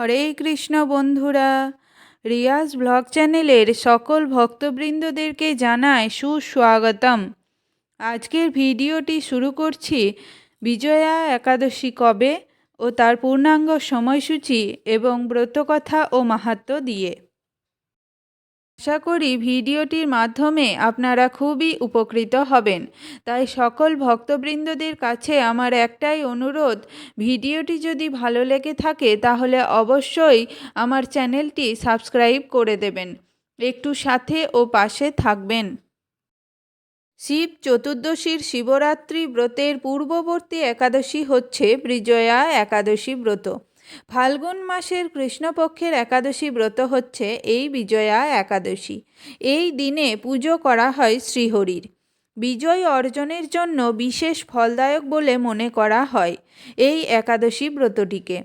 হরে কৃষ্ণ বন্ধুরা, রিয়াজ ব্লগ চ্যানেলের সকল ভক্তবৃন্দদেরকে জানায় সুস্বাগতম। আজকের ভিডিওটি শুরু করছি বিজয়া একাদশী কবে ও তার পূর্ণাঙ্গ সময়সূচি এবং ব্রতকথা ও মাহাত্ম দিয়ে। আশা করি ভিডিওটির মাধ্যমে আপনারা খুবই উপকৃত হবেন। তাই সকল ভক্তবৃন্দদের কাছে আমার একটাই অনুরোধ, ভিডিওটি যদি ভালো লেগে থাকে তাহলে অবশ্যই আমার চ্যানেলটি সাবস্ক্রাইব করে দেবেন। একটু সাথে ও পাশে থাকবেন। শিব চতুর্দশীর শিবরাত্রি ব্রতের পূর্ববর্তী একাদশী হচ্ছে বিজয়া একাদশী ব্রত। ফাল্গুন মাসের কৃষ্ণপক্ষের একাদশী ব্রত হচ্ছে এই বিজয়া একাদশী। এই দিনে পুজো করা হয় শ্রীহরির। বিজয় অর্জনের জন্য বিশেষ ফলদায়ক বলে মনে করা হয় এই একাদশী ব্রতটিকে।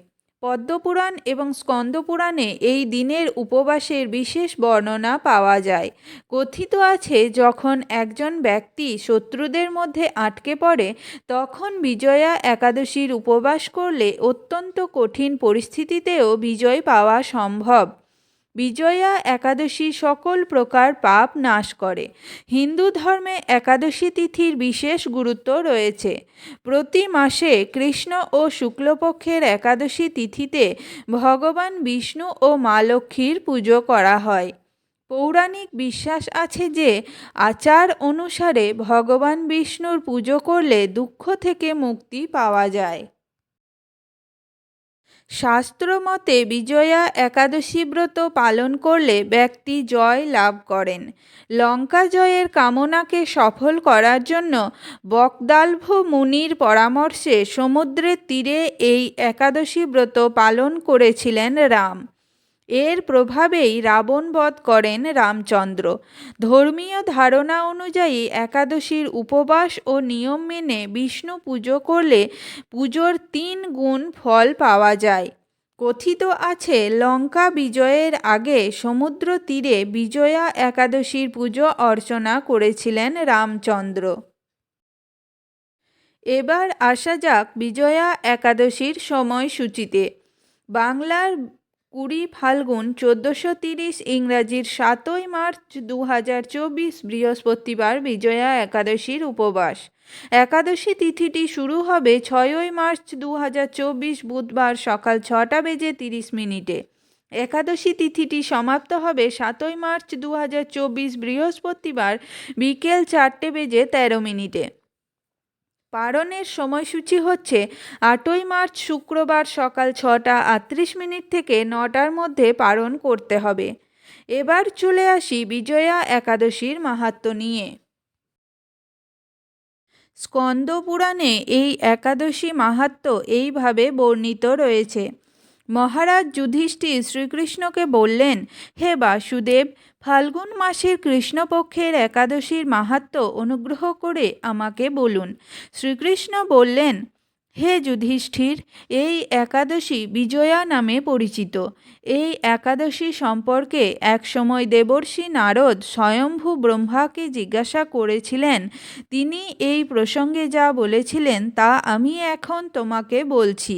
পদ্মপুরাণ এবং স্কন্দপুরাণে এই দিনের উপবাসের বিশেষ বর্ণনা পাওয়া যায়। কথিত আছে, যখন একজন ব্যক্তি শত্রুদের মধ্যে আটকে পড়ে, তখন বিজয়া একাদশীর উপবাস করলে অত্যন্ত কঠিন পরিস্থিতিতেও বিজয় পাওয়া সম্ভব। বিজয়া একাদশী সকল প্রকার পাপ নাশ করে। হিন্দু ধর্মে একাদশী তিথির বিশেষ গুরুত্ব রয়েছে। প্রতি মাসে কৃষ্ণ ও শুক্লপক্ষের একাদশী তিথিতে ভগবান বিষ্ণু ও মা লক্ষ্মীর পুজো করা হয়। পৌরাণিক বিশ্বাস আছে যে, আচার অনুসারে ভগবান বিষ্ণুর পুজো করলে দুঃখ থেকে মুক্তি পাওয়া যায়। শাস্ত্রমতে বিজয়া একাদশী ব্রত পালন করলে ব্যক্তি জয় লাভ করেন। লঙ্কা জয়ের কামনাকে সফল করার জন্য বকদালভ মুনির পরামর্শে সমুদ্রের তীরে এই একাদশী ব্রত পালন করেছিলেন রাম। এর প্রভাবেই রাবণ বধ করেন রামচন্দ্র। ধর্মীয় ধারণা অনুযায়ী একাদশীর উপবাস ও নিয়ম মেনে বিষ্ণু পুজো করলে পুজোর তিন গুণ ফল পাওয়া যায়। কথিত আছে, লঙ্কা বিজয়ের আগে সমুদ্র তীরে বিজয়া একাদশীর পুজো অর্চনা করেছিলেন রামচন্দ্র। এবার আসা যাক বিজয়া একাদশীর সময়সূচিতে। বাংলার কুড়ি ফাল্গুন চোদ্দোশো তিরিশ ইংরাজির সাতই মার্চ দু হাজার চব্বিশ বৃহস্পতিবার বিজয়া একাদশীর উপবাস। একাদশী তিথিটি শুরু হবে ছয়ই মার্চ দু হাজার চব্বিশ বুধবার সকাল ছটা বেজে তিরিশ মিনিটে। একাদশী তিথিটি সমাপ্ত হবে সাতই মার্চ দু হাজার চব্বিশ বৃহস্পতিবার বিকেল চারটে বেজে তেরো মিনিটে। পারণের সময়সূচি হচ্ছে আটই মার্চ শুক্রবার সকাল ছটা আটত্রিশ মিনিট থেকে নটার মধ্যে পারণ করতে হবে। এবার চলে আসি বিজয়া একাদশীর মাহাত্ম নিয়ে। স্কন্দ পুরাণে এই একাদশী মাহাত্ম এইভাবে বর্ণিত রয়েছে। মহারাজ যুধিষ্ঠির শ্রীকৃষ্ণকে বললেন, হে বাসুদেব ফাল্গুন মাসের কৃষ্ণপক্ষের একাদশীর মাহাত্ম অনুগ্রহ করে আমাকে বলুন। শ্রীকৃষ্ণ বললেন, হে যুধিষ্ঠির, এই একাদশী বিজয়া নামে পরিচিত। এই একাদশী সম্পর্কে একসময় দেবর্ষী নারদ স্বয়ম্ভু ব্রহ্মাকে জিজ্ঞাসা করেছিলেন, তিনি এই প্রসঙ্গে যা বলেছিলেন তা আমি এখন তোমাকে বলছি।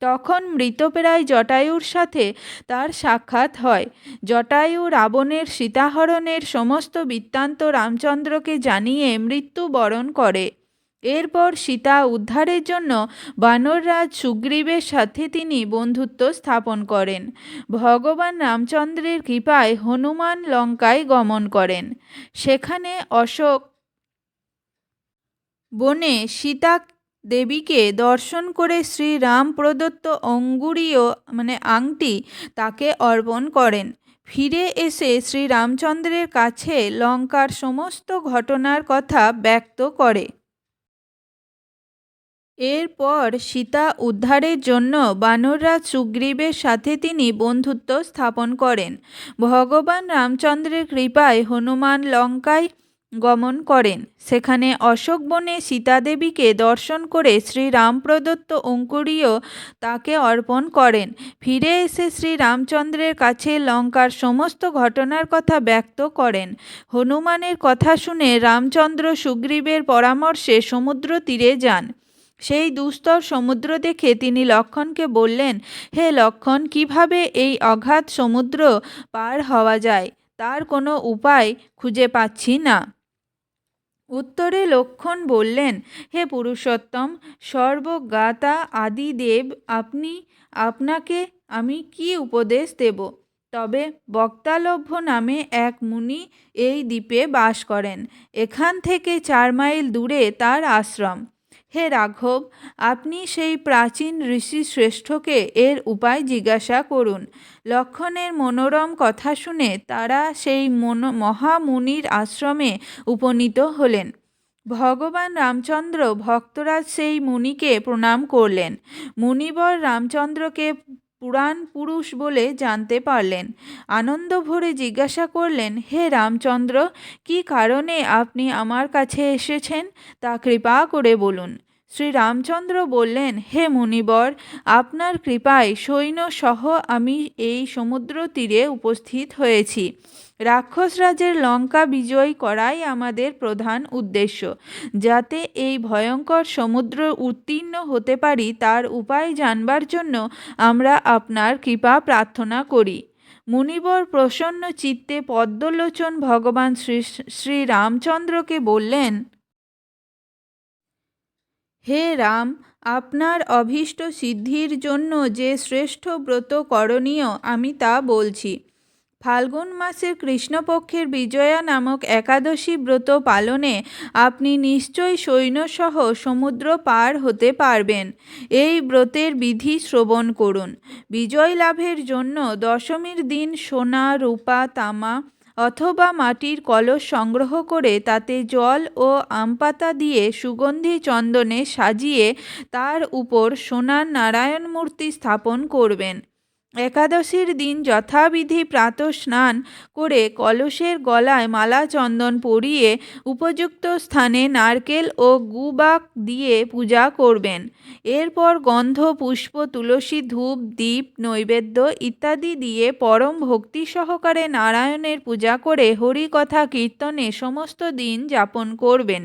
তখন মৃতপ্রায় জটায়ুর সাথে তার সাক্ষাৎ হয়। জটায়ু রাবণের সীতাহরণের সমস্ত বৃত্তান্ত রামচন্দ্রকে জানিয়ে মৃত্যুবরণ করে। এরপর সীতা উদ্ধারের জন্য বানররাজ সুগ্রীবের সাথে তিনি বন্ধুত্ব স্থাপন করেন। ভগবান রামচন্দ্রের কৃপায় হনুমান লঙ্কায় গমন করেন। সেখানে অশোক বনে সীতা দেবীকে দর্শন করে শ্রীরাম প্রদত্ত অঙ্গুরীয় মানে আংটি তাকে অর্পণ করেন। ফিরে এসে শ্রীরামচন্দ্রের কাছে লঙ্কার সমস্ত ঘটনার কথা ব্যক্ত করে। এরপর সীতা উদ্ধারের জন্য বানররাজ সুগ্রীবের সাথে তিনি বন্ধুত্ব স্থাপন করেন। ভগবান রামচন্দ্রের কৃপায় হনুমান লঙ্কায় গমন করেন। সেখানে অশোক বনে সীতাদেবীকে দর্শন করে শ্রীরাম প্রদত্ত অঙ্কুরীয় তাকে অর্পণ করেন। ফিরে এসে শ্রী রামচন্দ্রের কাছে লঙ্কার সমস্ত ঘটনার কথা ব্যক্ত করেন। হনুমানের কথা শুনে রামচন্দ্র সুগ্রীবের পরামর্শে সমুদ্র তীরে যান। সেই দুস্তর সমুদ্র দেখে তিনি লক্ষণকে বললেন, হে লক্ষণ, কীভাবে এই অগাধ সমুদ্র পার হওয়া যায়? তার কোনো উপায় খুঁজে পাচ্ছি না। উত্তরে লক্ষণ বললেন, হে পুরুষোত্তম, সর্বজ্ঞাতা আদিদেব আপনি, আপনাকে আমি কি উপদেশ দেব? তবে বক্তালভ্য নামে এক মুনি এই দ্বীপে বাস করেন। এখান থেকে চার মাইল দূরে তার আশ্রম। হে রাঘব, আপনি সেই প্রাচীন ঋষি শ্রেষ্ঠকে এর উপায় জিজ্ঞাসা করুন। লক্ষণের মনোরম কথা শুনে তারা সেই মন, মহামুনির আশ্রমে উপনীত হলেন। ভগবান রামচন্দ্র ভক্তরাজ সেই মুনিকে প্রণাম করলেন। মুনিবর রামচন্দ্রকে পুরাণ পুরুষ বলে জানতে পারলেন। আনন্দ ভরে জিজ্ঞাসা করলেন, হে রামচন্দ্র, কি কারণে আপনি আমার কাছে এসেছেন? তা কৃপা করে বলুন। শ্রী রামচন্দ্র বললেন, হে মুনিবর, আপনার কৃপায় সৈন্যসহ আমি এই সমুদ্র তীরে উপস্থিত হয়েছি। রাক্ষসরাজের লঙ্কা বিজয় করাই আমাদের প্রধান উদ্দেশ্য। যাতে এই ভয়ঙ্কর সমুদ্র উত্তীর্ণ হতে পারি, তার উপায় জানবার জন্য আমরা আপনার কৃপা প্রার্থনা করি। মুনিবর প্রসন্ন চিত্তে পদ্মলোচন ভগবান শ্রী শ্রী রামচন্দ্রকে বললেন হে রাম, আপনার অভীষ্ট সিদ্ধির জন্য যে শ্রেষ্ঠ ব্রত করণীয় আমি তা বলছি। ফাল্গুন মাসের কৃষ্ণপক্ষের বিজয়া নামক একাদশী ব্রত পালনে আপনি নিশ্চয়ই সৈন্যসহ সমুদ্র পার হতে পারবেন। এই ব্রতের বিধি শ্রবণ করুন। বিজয় লাভের জন্য দশমীর দিন সোনা, রূপা, তামা অথবা মাটির কলস সংগ্রহ করে তাতে জল ও আমপাতা দিয়ে সুগন্ধি চন্দনে সাজিয়ে তার উপর সোনার নারায়ণ মূর্তি স্থাপন করবেন। একাদশীর দিন যথাবিধি প্রাত স্নান করে কলসের গলায় মালা চন্দন পরিয়ে উপযুক্ত স্থানে নারকেল ও গুবাক দিয়ে পূজা করবেন। এরপর গন্ধ, পুষ্প, তুলসী ধূপ দ্বীপ নৈবেদ্য ইত্যাদি দিয়ে পরম ভক্তি সহকারে নারায়ণের পূজা করে হরিকথা কীর্তনে সমস্ত দিন যাপন করবেন।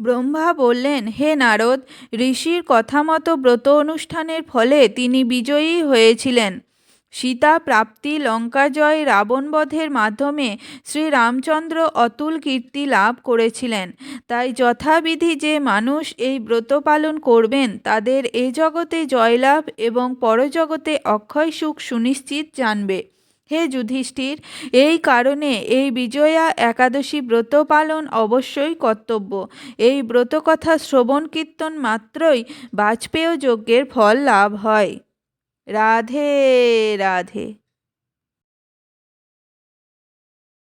ব্রহ্মা বললেন, হে নারদ, ঋষির কথা মতো ব্রত অনুষ্ঠানের ফলে তিনি বিজয়ী হয়েছিলেন। সীতা প্রাপ্তি লঙ্কাজয় রাবণবধের মাধ্যমে শ্রী রামচন্দ্র অতুল কীর্তি লাভ করেছিলেন। তাই যথাবিধি যে মানুষ এই ব্রত পালন করবেন, তাদের এ জগতে জয়লাভ এবং পরজগতে অক্ষয় সুখ সুনিশ্চিত জানবে। হে যুধিষ্ঠির, এই কারণে এই বিজয়া একাদশী ব্রত পালন অবশ্যই কর্তব্য। এই ব্রত কথা শ্রবণ কীর্তন মাত্রই বাজপেয় যজ্ঞের ফল লাভ হয়। রাধে রাধে।